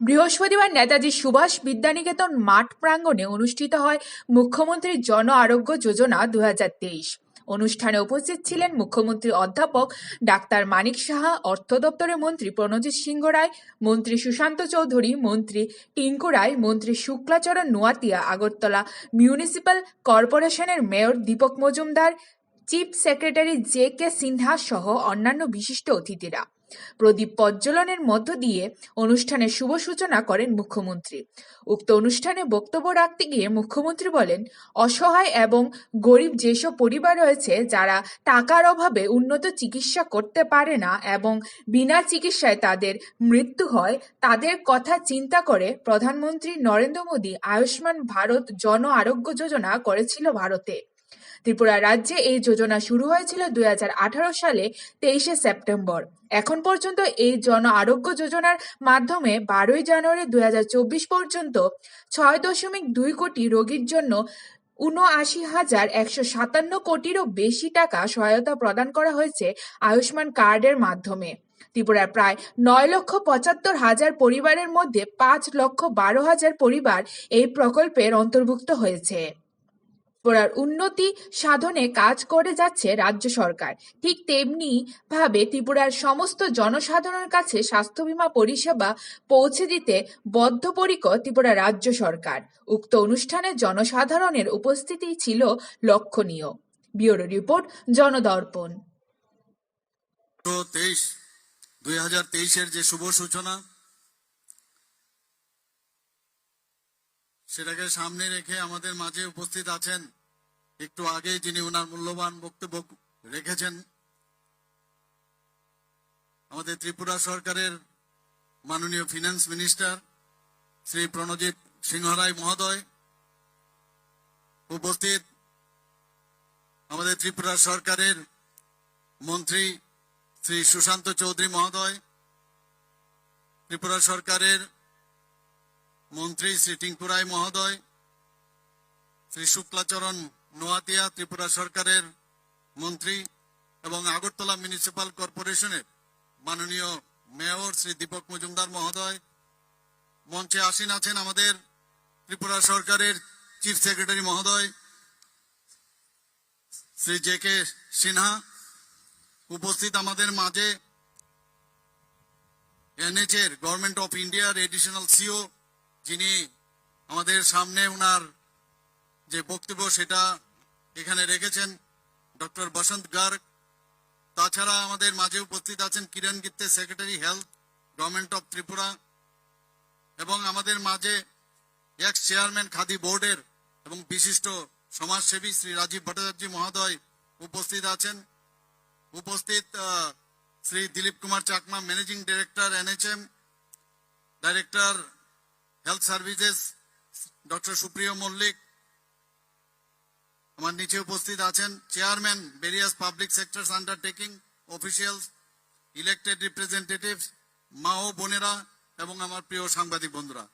বৃহস্পতিবার নেতাজি সুভাষ বিদ্যানিকেতন মাঠ প্রাঙ্গণে অনুষ্ঠিত হয় মুখ্যমন্ত্রীর জন আরোগ্য যোজনা দু হাজার তেইশ। অনুষ্ঠানে উপস্থিত ছিলেন মুখ্যমন্ত্রী অধ্যাপক ডাক্তার মানিক সাহা, অর্থ দপ্তরের মন্ত্রী প্রণজিৎ সিংহ রায়, মন্ত্রী সুশান্ত চৌধুরী, মন্ত্রী টিঙ্কু রায়, মন্ত্রী শুক্লাচরণ নোয়াতিয়া, আগরতলা মিউনিসিপ্যাল কর্পোরেশনের mayor Dipak Majumdar, chief secretary J K Sinha সহ অন্যান্য বিশিষ্ট অতিথিরা। প্রদীপ প্রজ্বলনের মধ্য দিয়ে অনুষ্ঠানের শুভ সূচনা করেন মুখ্যমন্ত্রী। উক্ত অনুষ্ঠানে বক্তব্য রাখতে গিয়ে মুখ্যমন্ত্রী বলেন, অসহায় এবং গরিব যেসব পরিবার রয়েছে, যারা টাকার অভাবে উন্নত চিকিৎসা করতে পারে না এবং বিনা চিকিৎসায় তাদের মৃত্যু হয়, তাদের কথা চিন্তা করে প্রধানমন্ত্রী নরেন্দ্র মোদী আয়ুষ্মান ভারত জন আরোগ্য যোজনা করেছিল ভারতে। ত্রিপুরা রাজ্যে এই যোজনা শুরু হয়েছিল দুই হাজার আঠারো সালে, তেইশে সেপ্টেম্বর। এখন পর্যন্ত এই জন আরোগ্য যোজনার মাধ্যমে বারোই জানুয়ারি দু হাজার চব্বিশ পর্যন্ত ছয় দশমিক দুই কোটি রোগীর জন্য উনআশি হাজার একশো সাতান্ন কোটিরও বেশি টাকা সহায়তা প্রদান করা হয়েছে আয়ুষ্মান কার্ডের মাধ্যমে। ত্রিপুরার প্রায় নয় লক্ষ পঁচাত্তর হাজার পরিবারের মধ্যে পাঁচ লক্ষ বারো হাজার পরিবার এই প্রকল্পের অন্তর্ভুক্ত হয়েছে। ত্রিপুরার উন্নতি সাধনে কাজ করে যাচ্ছে রাজ্য সরকার। ঠিক তেমনি ভাবে ত্রিপুরার সমস্ত জনসাধারণের কাছে স্বাস্থ্য বীমা পরিষেবা পৌঁছে দিতে বদ্ধপরিকর ত্রিপুরা রাজ্য সরকার। উক্ত অনুষ্ঠানে জনসাধারণের উপস্থিতি ছিল লক্ষণীয়। Bureau report, Janadarpan. তেইশ, দুই হাজার তেইশের যে শুভ সূচনা, সেটাকে সামনে রেখে আমাদের মাঝে উপস্থিত আছেন একটু আগে যিনি ওনার মূল্যবান বক্তব্য রেখেছেন, আমাদের ত্রিপুরা সরকারের মাননীয় ফিনান্স মিনিস্টার শ্রী প্রণজিৎ সিংহরায় মহোদয় উপস্থিত, আমাদের ত্রিপুরা সরকারের মন্ত্রী শ্রী সুশান্ত চৌধুরী মহোদয়, ত্রিপুরা সরকারের মন্ত্রী শ্রী টিঙ্কু রায় মহোদয়, শ্রী শুক্লাচরণ নোয়াতিয়া ত্রিপুরা সরকারের মন্ত্রী এবং আগরতলা মিউনিসিপাল কর্পোরেশনের মাননীয় মেয়র শ্রী দীপক মজুমদার মহোদয়। মঞ্চে আসীন আছেন আমাদের ত্রিপুরা সরকারের চিফ সেক্রেটারি মহোদয়, শ্রী জে কে সিনহা। উপস্থিত আমাদের মাঝে এনএচএর গভর্নমেন্ট অফ ইন্ডিয়ার এডিশনাল সিও, যিনি আমাদের সামনে ওনার যে বক্তব্য সেটা এখানে রেখেছেন ডক্টর বসন্ত গার্গ। তাছাড়া আমাদের মাঝে উপস্থিত আছেন Kiran Gitte, secretary health, government of Tripura এবং আমাদের মাঝে এক্স চেয়ারম্যান খাদি বোর্ডের এবং বিশিষ্ট সমাজসেবী শ্রী রাজীব ভট্টাচার্য মহোদয় উপস্থিত আছেন। উপস্থিত Shri Dilip Kumar Chakma managing director NHM director health services doctor Supriya Mallik আমার নিচে উপস্থিত আছেন chairman various public sectors undertaking officials elected representative মা ও বোনেরা এবং আমার প্রিয় সাংবাদিক বন্ধুরা।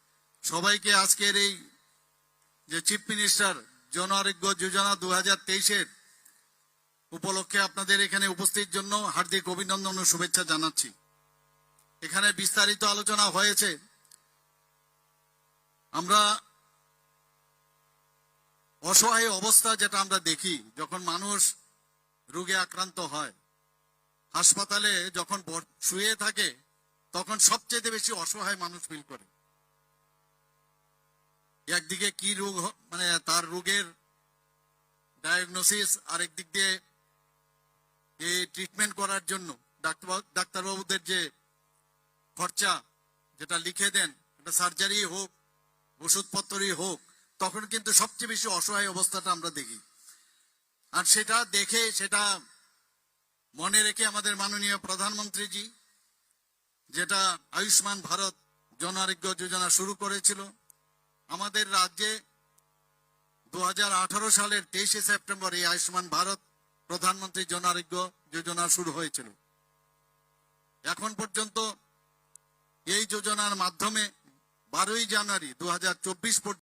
সবাইকে আজকের এই যে চিফ মিনিস্টার জন আরোগ্য যোজনা দু হাজার তেইশের উপলক্ষে আপনাদের এখানে উপস্থিত জন্য হার্দিক অভিনন্দন ও শুভেচ্ছা জানাচ্ছি। এখানে বিস্তারিত আলোচনা হয়েছে। আমরা অসহায় অবস্থা যেটা আমরা দেখি, যখন মানুষ রোগে আক্রান্ত হয়, হাসপাতালে যখন শুয়ে থাকে, তখন সবচেয়ে বেশি অসহায় মানুষ ফিল করে। একদিকে কি রোগ মানে তার রোগের ডায়াগনোসিস আরেক দিক দিয়ে এই ট্রিটমেন্ট করার জন্য ডাক্তার- ডাক্তারবাবুদের যে খরচা, যেটা লিখে দেন সার্জারি হোক, ওষুধপত্রই হোক তখন কিন্তু সবচেয়ে বেশি অসহায় অবস্থাটা আমরা দেখি। আর সেটা দেখে, সেটা মনে রেখে আমাদের মাননীয় প্রধানমন্ত্রীজি, যেটা আয়ুষ্মান ভারত জন আরোগ্য যোজনা শুরু করেছিল, আমাদের রাজ্যে দু হাজার আঠারো সালের তেইশে সেপ্টেম্বর এই আয়ুষ্মান ভারত প্রধানমন্ত্রী জন আরোগ্য যোজনা শুরু হয়েছিল। এখন পর্যন্ত এই যোজনার মাধ্যমে বারোই জানুয়ারি দু চব্বিশ